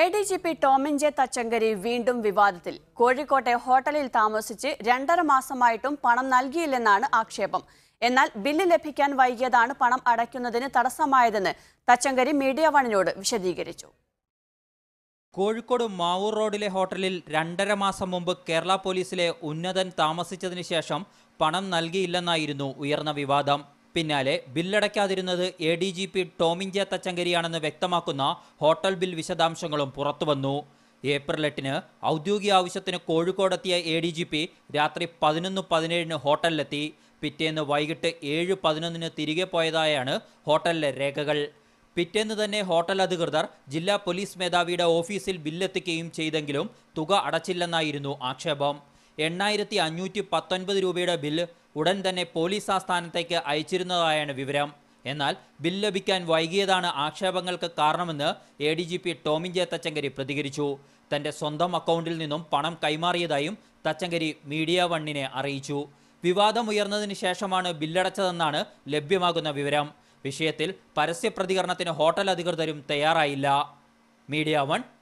A D G P Tomin J Thachankary വീണ്ടും വിവാദത്തിൽ. കോഴിക്കോട്ടെ ഹോട്ടലിൽ താമസിച്ച് രണ്ടര മാസമായിട്ടും പണം നൽകിയില്ലെന്നാണ് ആക്ഷേപം. എന്നാൽ ബില്ല് ലഭിക്കാൻ വൈകിയതാണ് പണം അടയ്ക്കുന്നതിന് തടസ്സമായതെന്ന് തച്ചങ്കരി മീഡിയ വണിനോട് വിശദീകരിച്ചു. കോഴിക്കോട് മാവൂർ റോഡിലെ ഹോട്ടലിൽ രണ്ടര മാസം മുമ്പ് കേരള പോലീസിലെ ഉന്നതൻ താമസിച്ചതിന് ശേഷം പണം നൽകിയില്ലെന്നായിരുന്നു ഉയർന്ന വിവാദം. പിന്നാലെ ബില്ലടയ്ക്കാതിരുന്നത് A D G P Tomin J തച്ചങ്കരിയാണെന്ന് വ്യക്തമാക്കുന്ന ഹോട്ടൽ ബിൽ വിശദാംശങ്ങളും പുറത്തുവന്നു. ഏപ്രിൽ എട്ടിന് ഔദ്യോഗിക ആവശ്യത്തിന് കോഴിക്കോടെത്തിയ എ ഡി ജി പി രാത്രി പതിനൊന്ന് പതിനേഴിന് ഹോട്ടലിലെത്തി. പിറ്റേന്ന് വൈകിട്ട് ഏഴ് പതിനൊന്നിന് തിരികെ പോയതായാണ് ഹോട്ടലിലെ രേഖകൾ. പിറ്റേന്ന് തന്നെ ഹോട്ടൽ അധികൃതർ ജില്ലാ പോലീസ് മേധാവിയുടെ ഓഫീസിൽ ബില്ലെത്തിക്കുകയും ചെയ്തെങ്കിലും തുക അടച്ചില്ലെന്നായിരുന്നു ആക്ഷേപം. എണ്ണായിരത്തി അഞ്ഞൂറ്റി പത്തൊൻപത് രൂപയുടെ ബില്ല് ഉടൻ തന്നെ പോലീസ് ആസ്ഥാനത്തേക്ക് അയച്ചിരുന്നതായാണ് വിവരം. എന്നാൽ ബിൽ ലഭിക്കാൻ വൈകിയതാണ് ആക്ഷേപങ്ങൾക്ക് കാരണമെന്ന് A D G P Tomin J Thachankary പ്രതികരിച്ചു. തന്റെ സ്വന്തം അക്കൗണ്ടിൽ നിന്നും പണം കൈമാറിയതായും തച്ചങ്കരി മീഡിയ വണ്ണിനെ അറിയിച്ചു. വിവാദം വിവാദമുയർന്നതിന് ശേഷമാണ് ബില്ലടച്ചതെന്നാണ് ലഭ്യമാകുന്ന വിവരം. വിഷയത്തിൽ പരസ്യ പ്രതികരണത്തിന് ഹോട്ടൽ അധികൃതരും തയ്യാറായില്ല. Media one